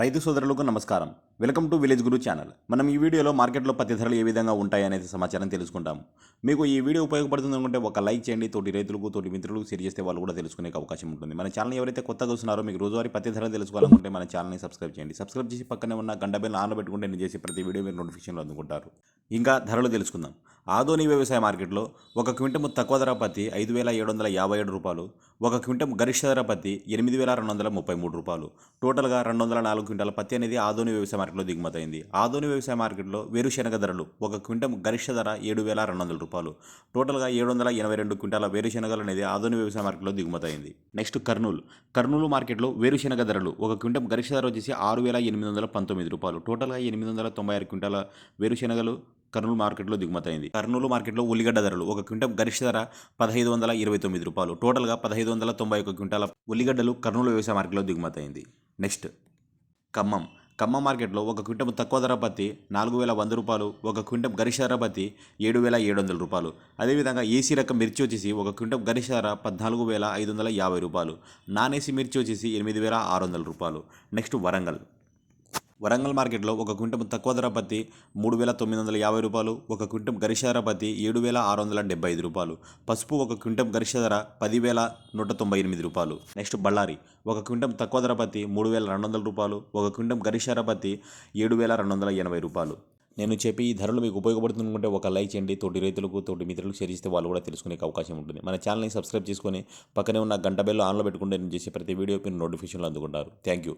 రైతు సోదరులకు నమస్కారం. Welcome to village Guru channel. మనం ఈ వీడియోలో మార్కెట్లో పత్తి ధరలు ఏ విధంగా ఉంటాయి అనేది సమాచారం తెలుసుకుంటాం. మీకు ఈ వీడియో ఉపయోగపడుతుంది అనుకుంటే ఒక లైక్ చేయండి తోటి రైతులకు తోటి మిత్రులకు షేర్ చేస్తే వాళ్ళు కూడా తెలుసుకునే అవకాశం ఉంటుంది. మన ఛానల్ ఎవరైతే కొత్తగా చూస్తున్నారో మీకు రోజువారీ పత్తి ధరలు తెలుసుకోవాలనుకుంటే మన ఛానల్ని సబ్స్క్రైబ్ చేయండి. సబ్స్క్రైబ్ చేసి పక్కనే ఉన్న గంట బెల్ ఆన్లో పెట్టుకుంటే నేను చేసే ప్రతి వీడియో మీరు నోటిఫికేషన్లో అందుకుంటారు. ఇంకా ధరలు తెలుసుకుందాం. ఆధోని వ్యవసాయ మార్కెట్లో ఒక క్వింటము తక్కువ ధర పత్తి ఐదు వేల ఏడు వందల యాభై ఏడు రూపాయలు ఒక క్వింటం గరిష్ట ధర పత్తి ఎనిమిది వేల రెండు వందల ముప్పై మూడు రూపాయలు. టోటల్గా రెండు వందల నాలుగు క్వింటాల పత్తి అనేది ఆధోని వ్యవసాయ మార్కెట్లో దిగుమతైంది ఆధోని వ్యవసాయ మార్కెట్లో వేరుశెనగ ధరలు ఒక క్వింటం గరిష్ట ధర ఏడు వేల రెండు వందల రూపాయలు టోటల్గా ఏడు వందల ఎనభై రెండు క్వింటాల వేరుశెనగలు అనేది ఆధోని వ్యవసాయ మార్కెట్లో దిగుమతైంది నెక్స్ట్ కర్నూలు. కర్నూలు మార్కెట్లో వేరుశెనగ ధరలు ఒక క్వింటం గరిష్ట ధర వచ్చేసి ఆరు వేల ఎనిమిది వందల పంతొమ్మిది రూపాయలు టోటల్గా ఎనిమిది వందల తొంభై ఆరు క్వింటాల వేరుశెనగలు కర్నూలు మార్కెట్లో దిగుమతైంది కర్నూలు మార్కెట్లో ఉల్లిగడ్డ ధరలు ఒక క్వింటం గరిష్ట ధర పదహైదు వందల ఇరవై తొమ్మిది రూపాయలు. టోటల్గా పదహైదు వందల తొంభై ఒక క్వింటాల ఉల్లిగడ్డలు కర్నూలు వ్యవసాయ మార్కెట్లో దిగుమతైంది నెక్స్ట్ ఖమ్మం. ఖమ్మం మార్కెట్లో ఒక క్వింటం తక్కువ ధర పత్తి నాలుగు వేల వంద రూపాయలు ఒక క్వింటం గరిష్ట ధర పత్తి ఏడు వేల ఏడు వందల రూపాయలు. అదేవిధంగా ఏసీ రకం మిర్చి వచ్చేసి ఒక క్వింటం గరిష్ట ధర పద్నాలుగు వేల ఐదు వందల యాభై రూపాయలు. నాన్ ఏసీ మిర్చి వచ్చేసి ఎనిమిది వేల ఆరు వందల రూపాయలు. నెక్స్ట్ వరంగల్. వరంగల్ మార్కెట్లో ఒక క్వింటం తక్కువ ధర పత్తి మూడు వేల తొమ్మిది వందల యాభై రూపాయలు ఒక క్వింటం గరిష్ట ధర పత్తి ఏడు వేల ఆరు వందల డెబ్బై ఐదు రూపాయలు పసుపు ఒక క్వింటం గరిష్ట ధర పదివేల నూట తొంభై ఎనిమిది రూపాయలు. నెక్స్ట్ బళ్ళారి ఒక క్వింటం తక్కువ ధర పత్తి మూడు వేల రెండు వందల రూపాయలు ఒక క్వింటం గరిష్ట ధర పత్తి ఏడు వేల రెండు వందల ఎనభై రూపాయలు. నేను చెప్పి ఈ ధరలు మీకు ఉపయోగపడుతుందంటే ఒక లైక్ చేయండి తోటి రైతులకు తోటి మిత్రులకు షేర్ చేస్తే వాళ్ళు కూడా తెలుసుకునే అవకాశం ఉంటుంది. మన ఛానల్ని సబ్స్క్రైబ్ చేసుకొని పక్కనే ఉన్న గంట బెల్ ఆన్లో పెట్టుకుంటే నేను చేసే ప్రతి వీడియో మీరు నోటిఫికేషన్లు అందుకుంటారు. Thank you.